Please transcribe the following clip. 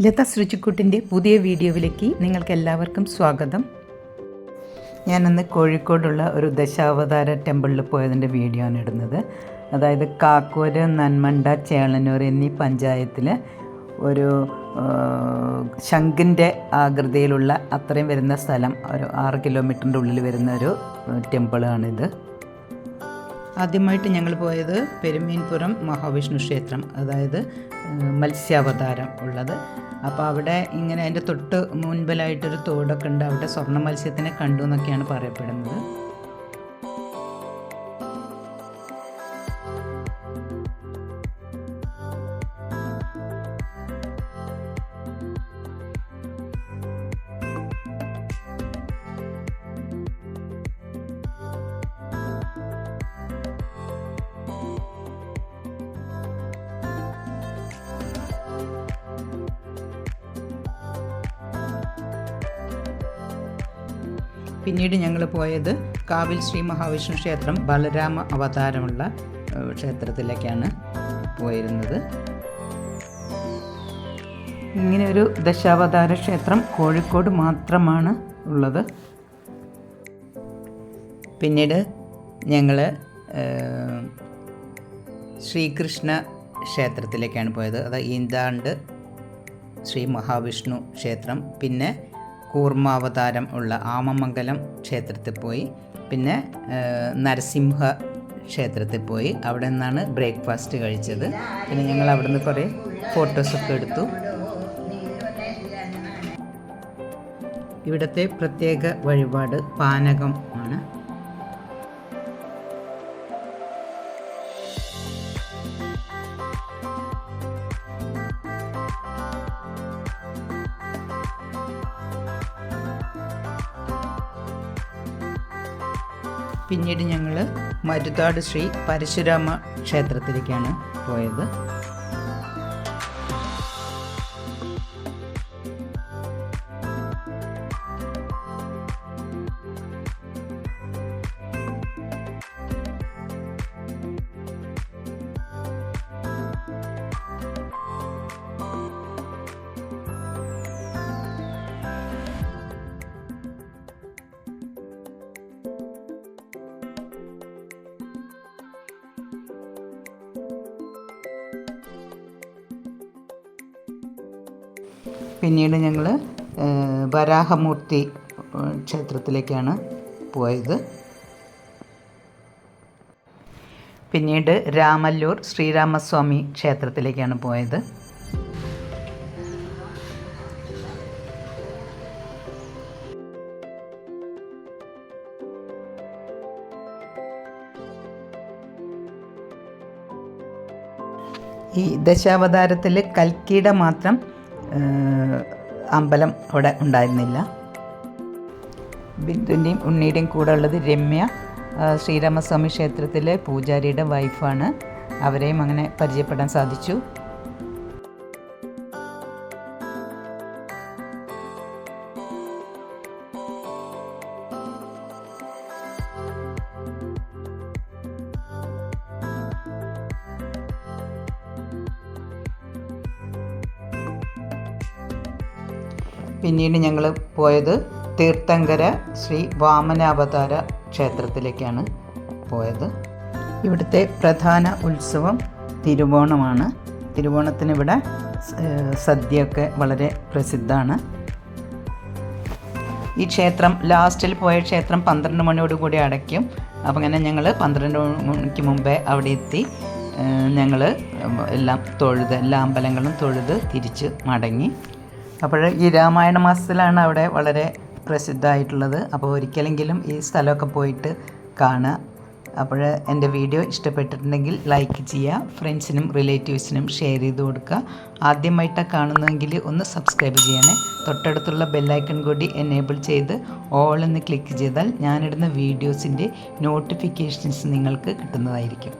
ലത ശ്രുചിക്കുട്ടിന്റെ പുതിയ വീഡിയോയിലേക്ക് നിങ്ങൾക്ക് എല്ലാവർക്കും സ്വാഗതം. ഞാനിന്ന് കോഴിക്കോടുള്ള ഒരു ദശാവതാര ടെമ്പിളിൽ പോയതിന്റെ വീഡിയോ ആണ് ഇടുന്നത്. അതായത് കാക്കൂര് നന്മണ്ട ചേളന്നൂർ എന്നീ പഞ്ചായത്തിൽ ഒരു ശംഖിന്റെ ആകൃതിയിലുള്ള അത്രയും വരുന്ന സ്ഥലം ഒരു ആറ് കിലോമീറ്ററിന്റെ ഉള്ളിൽ വരുന്ന ഒരു ടെമ്പിളാണിത്. ആദ്യമായിട്ട് ഞങ്ങൾ പോയത് പെരുമീൻപുരം മഹാവിഷ്ണു ക്ഷേത്രം അതായത് മത്സ്യാവതാരം ഉള്ളത്. അപ്പോൾ അവിടെ ഇങ്ങനെ അതിന്റെ തൊട്ട് മുൻപിലായിട്ടൊരു തോടൊക്കെ ഉണ്ട്. അവിടെ സ്വർണ മത്സ്യത്തിനെ കണ്ടു എന്നൊക്കെയാണ് പറയപ്പെടുന്നത്. പിന്നീട് ഞങ്ങൾ പോയത് കാവിൽ ശ്രീ മഹാവിഷ്ണു ക്ഷേത്രം ബലരാമ അവതാരമുള്ള ക്ഷേത്രത്തിലേക്കാണ് പോയിരുന്നത്. ഇങ്ങനെ ഒരു ദശാവതാര ക്ഷേത്രം കോഴിക്കോട് മാത്രമാണ് ഉള്ളത്. പിന്നീട് ഞങ്ങൾ ശ്രീകൃഷ്ണ ക്ഷേത്രത്തിലേക്കാണ് പോയത്. അത് ഈന്താണ്ട് ശ്രീ മഹാവിഷ്ണു ക്ഷേത്രം. പിന്നെ കൂർമാവതാരം ഉള്ള ആമമംഗലം ക്ഷേത്രത്തിൽ പോയി. പിന്നെ നരസിംഹ ക്ഷേത്രത്തിൽ പോയി. അവിടെ നിന്നാണ് ബ്രേക്ക്ഫാസ്റ്റ് കഴിച്ചത്. പിന്നെ ഞങ്ങൾ അവിടെ നിന്ന് കുറേ ഫോട്ടോസൊക്കെ എടുത്തു. ഇവിടുത്തെ പ്രത്യേക വഴിപാട് പാനകം ആണ്. പിന്നീട് ഞങ്ങൾ മരുതാട് ശ്രീ പരശുരാമ ക്ഷേത്രത്തിലേക്കാണ് പോയത്. പിന്നീട് ഞങ്ങൾ വരാഹമൂർത്തി ക്ഷേത്രത്തിലേക്കാണ് പോയത്. പിന്നീട് രാമല്ലൂർ ശ്രീരാമസ്വാമി ക്ഷേത്രത്തിലേക്കാണ് പോയത്. ഈ ദശാവതാരത്തിൽ കൽക്കിയുടെ മാത്രം അമ്പലം അവിടെ ഉണ്ടായിരുന്നില്ല. ബിന്ദുവിന്റെയും ഉണ്ണിയുടെയും കൂടെ ഉള്ളത് രമ്യ. ശ്രീരാമസ്വാമി ക്ഷേത്രത്തിലെ പൂജാരിയുടെ വൈഫാണ് അവരെയും അങ്ങനെ പരിചയപ്പെടാൻ സാധിച്ചു. പിന്നീട് ഞങ്ങൾ പോയത് തീർത്ഥങ്കര ശ്രീ വാമനാവതാര ക്ഷേത്രത്തിലേക്കാണ് പോയത്. ഇവിടുത്തെ പ്രധാന ഉത്സവം തിരുവോണമാണ്. തിരുവോണത്തിന് ഇവിടെ സദ്യയൊക്കെ വളരെ പ്രസിദ്ധമാണ്. ഈ ക്ഷേത്രം ലാസ്റ്റിൽ പോയ ക്ഷേത്രം പന്ത്രണ്ട് മണിയോടുകൂടി അടയ്ക്കും. അപ്പോൾ അങ്ങനെ ഞങ്ങൾ പന്ത്രണ്ട് മണിക്ക് മുമ്പേ അവിടെ എത്തി. ഞങ്ങൾ എല്ലാം തൊഴുത് എല്ലാ അമ്പലങ്ങളും തൊഴുത് തിരിച്ച് മടങ്ങി. അപ്പോൾ ഈ രാമായണ മാസത്തിലാണ് അവിടെ വളരെ പ്രസിദ്ധമായിട്ടുള്ളത്. അപ്പോൾ ഒരിക്കലെങ്കിലും ഈ സ്ഥലമൊക്കെ പോയിട്ട് കാണുക. അപ്പോൾ എന്റെ വീഡിയോ ഇഷ്ടപ്പെട്ടിട്ടുണ്ടെങ്കിൽ ലൈക്ക് ചെയ്യുക ഫ്രണ്ട്സിനും റിലേറ്റീവ്സിനും ഷെയർ ചെയ്ത് കൊടുക്കുക. ആദ്യമായിട്ടാണ് കാണുന്നതെങ്കിൽ ഒന്ന് സബ്സ്ക്രൈബ് ചെയ്യണേ. തൊട്ടടുത്തുള്ള ബെല്ലൈക്കൺ കൂടി എനേബിൾ ചെയ്ത് ഓൾ എന്ന് ക്ലിക്ക് ചെയ്താൽ ഞാനിടുന്ന വീഡിയോസിന്റെ നോട്ടിഫിക്കേഷൻസ് നിങ്ങൾക്ക് കിട്ടുന്നതായിരിക്കും.